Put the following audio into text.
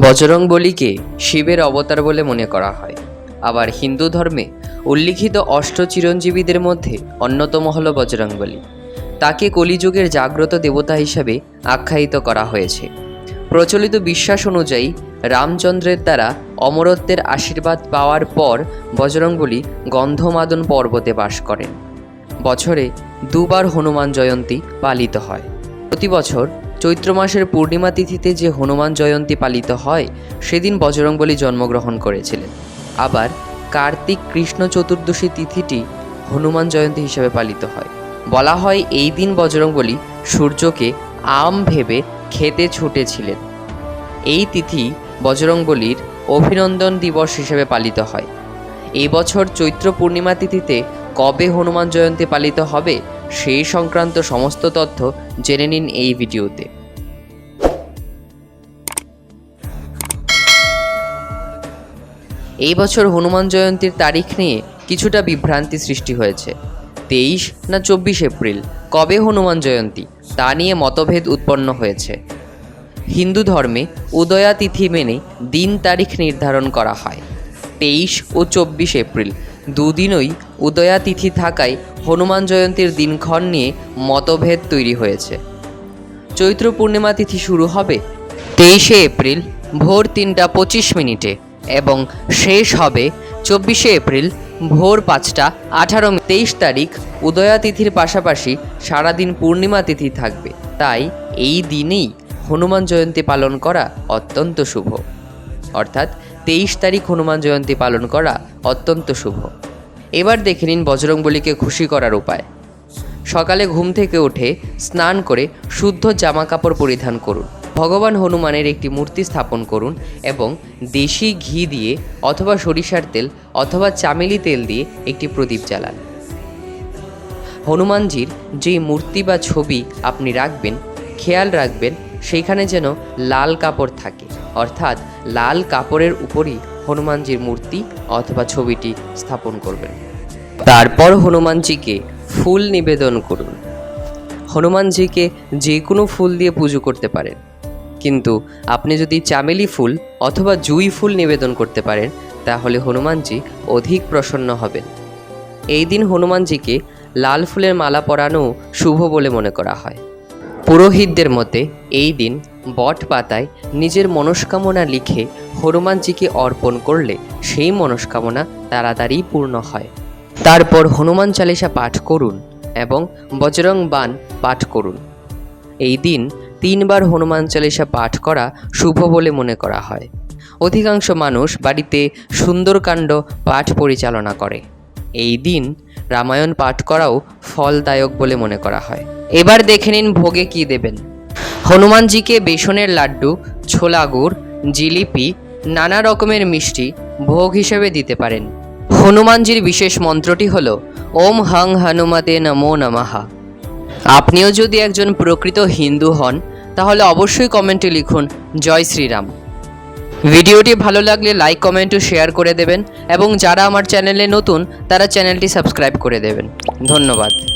বজরং বলিকে শিবের অবতার বলে মনে করা হয়। আবার হিন্দু ধর্মে উল্লিখিত অষ্ট চিরঞ্জীবীদের মধ্যে অন্যতম হল বজরংবলী তাকে কলিযুগের জাগ্রত দেবতা হিসাবে আখ্যায়িত করা হয়েছে। প্রচলিত বিশ্বাস অনুযায়ী রামচন্দ্রের দ্বারা অমরত্বের আশীর্বাদ পাওয়ার পর বজরংবলী গন্ধমাদন পর্বতে বাস করেন। বছরে দুবার হনুমান জয়ন্তী পালিত হয়। প্রতি বছর চৈত্র মাসের পূর্ণিমা তিথিতে যে হনুমান জয়ন্তী পালিত হয়, সেদিন বজরংবলী জন্মগ্রহণ করেছিলেন। আবার কার্তিক কৃষ্ণ চতুর্দশী তিথিটি হনুমান জয়ন্তী হিসেবে পালিত হয়। বলা হয় এই দিন বজরংবলী সূর্যকে আম ভেবে খেতে ছুটেছিলেন। এই তিথি বজরংবলীর অভিনন্দন দিবস হিসেবে পালিত হয়। এই বছর চৈত্র পূর্ণিমা তিথিতে কবে হনুমান জয়ন্তী পালিত হবে সেই সংক্রান্ত সমস্ত তথ্য জেনে নিন এই ভিডিওতে। এই বছর হনুমান জয়ন্তীর তারিখ নিয়ে কিছুটা বিভ্রান্তি সৃষ্টি হয়েছে। তেইশ না চব্বিশ এপ্রিল, কবে হনুমান জয়ন্তী, তা নিয়ে মতভেদ উৎপন্ন হয়েছে। হিন্দু ধর্মে উদয়া তিথি মেনে দিন তারিখ নির্ধারণ করা হয়। তেইশ ও চব্বিশ এপ্রিল দুদিনই উদয়া তিথি থাকায় হনুমান জয়ন্তীর দিনক্ষণ নিয়ে মতভেদ তৈরি হয়েছে। চৈত্র পূর্ণিমা তিথি শুরু হবে তেইশে এপ্রিল ভোর তিনটা পঁচিশ মিনিটে এবং শেষ হবে চব্বিশে এপ্রিল ভোর পাঁচটা আঠারো তেইশ তারিখ উদয়া তিথির পাশাপাশি সারাদিন পূর্ণিমা তিথি থাকবে। তাই এই দিনেই হনুমান জয়ন্তী পালন করা অত্যন্ত শুভ। অর্থাৎ তেইশ তারিখ হনুমান জয়ন্তী পালন করা অত্যন্ত শুভ। এবার দেখে নিন বজরংবলীকে খুশি করার উপায়। সকালে ঘুম থেকে উঠে স্নান করে শুদ্ধ জামা কাপড় পরিধান করুন। ভগবান হনুমানের একটি মূর্তি স্থাপন করুন এবং দেশি ঘি দিয়ে অথবা সরিষার তেল অথবা চামেলি তেল দিয়ে একটি প্রদীপ জ্বালান। হনুমানজির যেই মূর্তি বা ছবি আপনি রাখবেন, খেয়াল রাখবেন, সেইখানে যেন লাল কাপড় থাকে। অর্থাৎ লাল কাপড়ের উপরই হনুমানজির মূর্তি অথবা ছবিটি স্থাপন করবেন। তারপর হনুমানজিকে ফুল নিবেদন করুন। হনুমানজিকে যে কোনো ফুল দিয়ে পুজো করতে পারেন। কিন্তু আপনি যদি চামেলি ফুল অথবা জুই ফুল নিবেদন করতে পারেন, তাহলে হনুমানজি অধিক প্রসন্ন হবেন। এই দিন হনুমানজিকে লাল ফুলের মালা পরানো শুভ বলে মনে করা হয়। পুরোহিতদের মতে, এই দিন বট পাতায় নিজের মনস্কামনা লিখে হনুমানজিকে অর্পণ করলে সেই মনস্কামনা তাড়াতাড়ি পূর্ণ হয়। তারপর হনুমান চালিসা পাঠ করুন এবং বজরং বান পাঠ করুন। এই দিন তিনবার হনুমান চালিসা পাঠ করা শুভ বলে মনে করা হয়। অধিকাংশ মানুষ বাড়িতে সুন্দরকাণ্ড পাঠ পরিচালনা করে। এই দিন রামায়ণ পাঠ করাও ফলদায়ক বলে মনে করা হয়। এবার দেখে নিন ভোগে কি দেবেন। হনুমানজিকে বেসনের লাড্ডু, ছোলা গুড়, জিলিপি, নানা রকমের মিষ্টি ভোগ হিসেবে দিতে পারেন। হনুমানজির বিশেষ মন্ত্রটি হল, ওম হং হনুমতে নমো নমঃ। আপনিও যদি একজন প্রকৃত হিন্দু হন, তাহলে অবশ্যই কমেন্টে লিখুন, জয় শ্রীরাম। ভিডিওটি ভালো লাগলে লাইক, কমেন্ট ও শেয়ার করে দেবেন এবং যারা আমার চ্যানেলে নতুন, তারা চ্যানেলটি সাবস্ক্রাইব করে দেবেন। ধন্যবাদ।